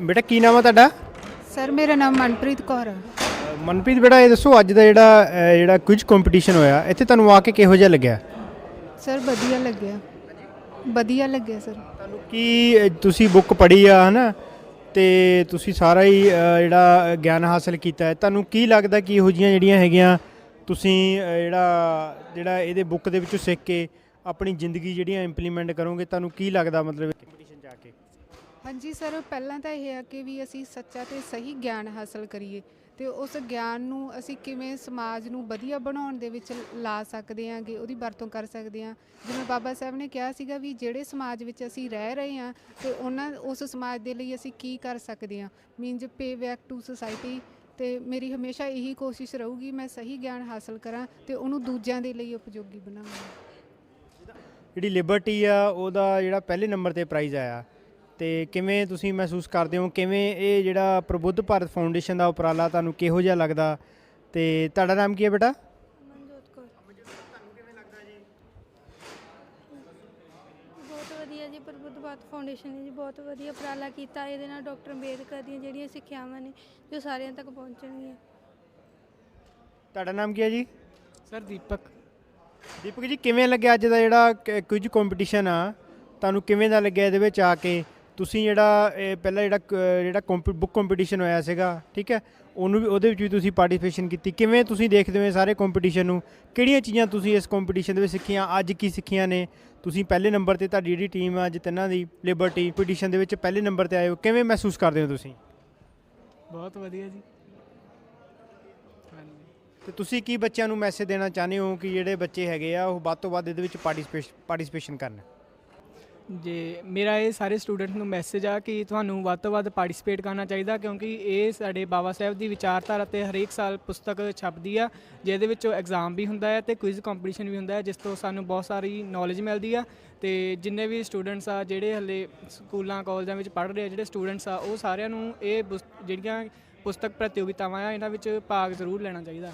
ਬੇਟਾ ਕੀ ਨਾਮ ਆ ਤੁਹਾਡਾ? ਸਰ ਮੇਰਾ ਨਾਮ ਮਨਪ੍ਰੀਤ ਕੌਰ ਹੈ ਮਨਪ੍ਰੀਤ ਬੇਟਾ ਇਹ ਦੱਸੋ ਅੱਜ ਦਾ ਜਿਹੜਾ ਅ, ਜਿਹੜਾ ਕੁਇਜ਼ ਕੰਪੀਟੀਸ਼ਨ ਹੋਇਆ ਇੱਥੇ ਤੁਹਾਨੂੰ ਆ ਕੇ ਕਿਹੋ ਜਿਹਾ ਲੱਗਿਆ? ਸਰ ਵਧੀਆ ਲੱਗਿਆ। ਵਧੀਆ ਲੱਗਿਆ ਸਰ। ਤੁਹਾਨੂੰ ਕੀ ਅ, ਤੁਸੀਂ ਬੁੱਕ ਪੜ੍ਹੀ ਆ ਹਨਾ? ਤੇ ਤੁਸੀਂ ਸਾਰਾ ਹੀ ਅ, ਜਿਹੜਾ ਗਿਆਨ ਹਾਸਲ ਕੀਤਾ ਹੈ। ਤੁਹਾਨੂੰ ਕੀ ਲੱਗਦਾ ਕਿ ਇਹੋ ਜਿਹੀਆਂ ਜਿਹੜੀਆਂ ਹੈਗੀਆਂ ਤੁਸੀਂ ਅ, ਜਿਹੜਾ ਜਿਹੜਾ ਇਹਦੇ ਬੁੱਕ ਦੇ ਵਿੱਚੋਂ ਸਿੱਖ ਕੇ ਆਪਣੀ ਜ਼ਿੰਦਗੀ ਜਿਹੜੀਆਂ ਇੰਪਲੀਮੈਂਟ ਕਰੋਗੇ ਤੁਹਾਨੂੰ ਕੀ ਲੱਗਦਾ ਮਤਲਬ ਕੰਪੀਟੀਸ਼ਨ ਜਾ ਕੇ? ਹਾਂਜੀ ਸਰ, ਪਹਿਲਾਂ ਤਾਂ ਇਹ ਹੈ ਕਿ ਵੀ ਅਸੀਂ ਸੱਚਾ ਤੇ ਸਹੀ ਗਿਆਨ ਹਾਸਲ ਕਰੀਏ ਤੇ ਉਸ ਗਿਆਨ ਨੂੰ ਅਸੀਂ ਕਿਵੇਂ ਸਮਾਜ ਨੂੰ ਵਧੀਆ ਬਣਾਉਣ ਦੇ ਵਿੱਚ ਲਾ ਸਕਦੇ ਹਾਂਗੇ, ਉਹਦੀ ਵਰਤੋਂ ਕਰ ਸਕਦੇ ਹਾਂ। ਜਿਵੇਂ ਬਾਬਾ ਸਾਹਿਬ ਨੇ ਕਿਹਾ ਸੀਗਾ ਵੀ ਜਿਹੜੇ ਸਮਾਜ ਵਿੱਚ ਅਸੀਂ ਰਹਿ ਰਹੇ ਹਾਂ ਤੇ ਉਹਨਾਂ, ਉਸ ਸਮਾਜ ਦੇ ਲਈ ਅਸੀਂ ਕੀ ਕਰ ਸਕਦੇ ਹਾਂ। Means pay back to society ਤੇ ਮੇਰੀ ਹਮੇਸ਼ਾ ਇਹੀ ਕੋਸ਼ਿਸ਼ ਰਹੂਗੀ, ਮੈਂ ਸਹੀ ਗਿਆਨ ਹਾਸਲ ਕਰਾਂ ਤੇ ਉਹਨੂੰ ਦੂਜਿਆਂ ਦੇ ਲਈ ਉਪਯੋਗੀ ਬਣਾਵਾਂ। ਜਿਹੜੀ ਲਿਬਰਟੀ ਆ, ਉਹਦਾ ਜਿਹੜਾ ਪਹਿਲੇ ਨੰਬਰ ਤੇ ਪ੍ਰਾਈਜ਼ ਆਇਆ ਤੇ ਕਿਵੇਂ ਤੁਸੀਂ ਮਹਿਸੂਸ ਕਰਦੇ ਹੋ? ਕਿਵੇਂ ਇਹ ਜਿਹੜਾ ਪ੍ਰਬੁੱਧ ਭਾਰਤ ਫਾਊਂਡੇਸ਼ਨ ਦਾ ਉਪਰਾਲਾ ਤੁਹਾਨੂੰ ਕਿਹੋ ਜਿਹਾ ਲੱਗਦਾ? ਤੇ ਤੁਹਾਡਾ ਨਾਮ ਕੀ ਹੈ ਬੇਟਾ? ਮਨਜੋਤ ਕੌਰ। ਬਹੁਤ ਵਧੀਆ ਜੀ ਪ੍ਰਬੁੱਧ ਫਾਊਂਡੇਸ਼ਨ ਨੇ ਜੀ ਬਹੁਤ ਵਧੀਆ ਉਪਰਾਲਾ ਕੀਤਾ। ਇਹਦੇ ਨਾਲ ਡਾਕਟਰ ਅੰਬੇਦਕਰ ਦੀਆਂ ਜਿਹੜੀਆਂ ਸਿੱਖਿਆਵਾਂ ਨੇ ਜੋ ਸਾਰਿਆਂ ਤੱਕ ਪਹੁੰਚਣਗੀਆਂ। ਤੁਹਾਡਾ ਨਾਮ ਕੀ ਹੈ ਜੀ? ਸਰ ਦੀਪਕ। ਦੀਪਕ ਜੀ ਕਿਵੇਂ ਲੱਗਿਆ ਅੱਜ ਦਾ ਜਿਹੜਾ ਕੁਝ ਕੰਪੀਟੀਸ਼ਨ ਆ? ਤੁਹਾਨੂੰ ਕਿਵੇਂ ਦਾ ਲੱਗਿਆ ਇਹਦੇ ਵਿੱਚ ਆ ਕੇ? ਤੁਸੀਂ ਜਿਹੜਾ ਇਹ ਪਹਿਲਾਂ ਜਿਹੜਾ ਜਿਹੜਾ ਬੁੱਕ ਕੰਪੀਟੀਸ਼ਨ ਹੋਇਆ ਸੀਗਾ ਠੀਕ ਹੈ ਉਹਨੂੰ ਵੀ ਉਹਦੇ ਵਿੱਚ ਵੀ ਤੁਸੀਂ ਪਾਰਟਿਸਿਪੇਸ਼ਨ ਕੀਤੀ। ਕਿਵੇਂ ਤੁਸੀਂ ਦੇਖਦੇ ਹੋ ਸਾਰੇ ਕੰਪੀਟੀਸ਼ਨ ਨੂੰ? ਕਿਹੜੀਆਂ ਚੀਜ਼ਾਂ ਤੁਸੀਂ ਇਸ ਕੰਪੀਟੀਸ਼ਨ ਦੇ ਵਿੱਚ ਸਿੱਖੀਆਂ? ਅੱਜ ਕੀ ਸਿੱਖੀਆਂ ਨੇ? ਤੁਸੀਂ ਪਹਿਲੇ ਨੰਬਰ ਤੇ ਤੁਹਾਡੀ ਜਿਹੜੀ ਟੀਮ ਆ ਅੱਜ ਤਿੰਨਾਂ ਦੀ ਲਿਬਰਟੀ ਕੰਪੀਟੀਸ਼ਨ ਦੇ ਵਿੱਚ ਪਹਿਲੇ ਨੰਬਰ ਤੇ ਆਏ ਹੋ। ਕਿਵੇਂ ਮਹਿਸੂਸ ਕਰਦੇ ਹੋ ਤੁਸੀਂ? ਬਹੁਤ ਵਧੀਆ ਜੀ। ਤੇ ਤੁਸੀਂ ਕੀ ਬੱਚਿਆਂ ਨੂੰ ਮੈਸੇਜ ਦੇਣਾ ਚਾਹੁੰਦੇ ਹੋ ਕਿ ਜਿਹੜੇ ਬੱਚੇ ਹੈਗੇ ਆ ਉਹ ਵੱਧ ਤੋਂ ਵੱਧ ਇਹਦੇ ਵਿੱਚ ਪਾਰਟਿਸਿਪੇਸ਼ਨ ਕਰਨ? ਜੇ ਮੇਰਾ ਇਹ ਸਾਰੇ ਸਟੂਡੈਂਟ ਨੂੰ ਮੈਸੇਜ ਆ ਕਿ ਤੁਹਾਨੂੰ ਵੱਧ ਤੋਂ ਵੱਧ ਪਾਰਟਿਸਿਪੇਟ ਕਰਨਾ ਚਾਹੀਦਾ ਕਿਉਂਕਿ ਇਹ ਸਾਡੇ ਬਾਬਾ ਸਾਹਿਬ ਦੀ ਵਿਚਾਰਧਾਰਾ ਤੇ ਹਰੇਕ ਸਾਲ ਪੁਸਤਕ ਛਪਦੀ ਆ, ਜਿਹਦੇ ਵਿੱਚੋਂ ਐਗਜ਼ਾਮ ਵੀ ਹੁੰਦਾ ਹੈ ਤੇ ਕੁਇਜ਼ ਕੰਪੀਟੀਸ਼ਨ ਵੀ ਹੁੰਦਾ ਹੈ, ਜਿਸ ਤੋਂ ਸਾਨੂੰ ਬਹੁਤ ਸਾਰੀ ਨੌਲੇਜ ਮਿਲਦੀ ਆ ਤੇ ਜਿੰਨੇ ਵੀ ਸਟੂਡੈਂਟਸ ਆ, ਜਿਹੜੇ ਹਲੇ ਸਕੂਲਾਂ, ਕਾਲਜਾਂ ਵਿੱਚ ਪੜ੍ਹ ਰਹੇ ਆ, ਜਿਹੜੇ ਸਟੂਡੈਂਟਸ ਆ, ਉਹ ਸਾਰਿਆਂ ਨੂੰ ਇਹ ਬੁਸ- ਜਿਹੜੀਆਂ ਪੁਸਤਕ ਪ੍ਰਤੀਯੋਗਿਤਾਵਾਂ ਆ, ਇਹਨਾਂ ਵਿੱਚ ਭਾਗ ਜ਼ਰੂਰ ਲੈਣਾ ਚਾਹੀਦਾ।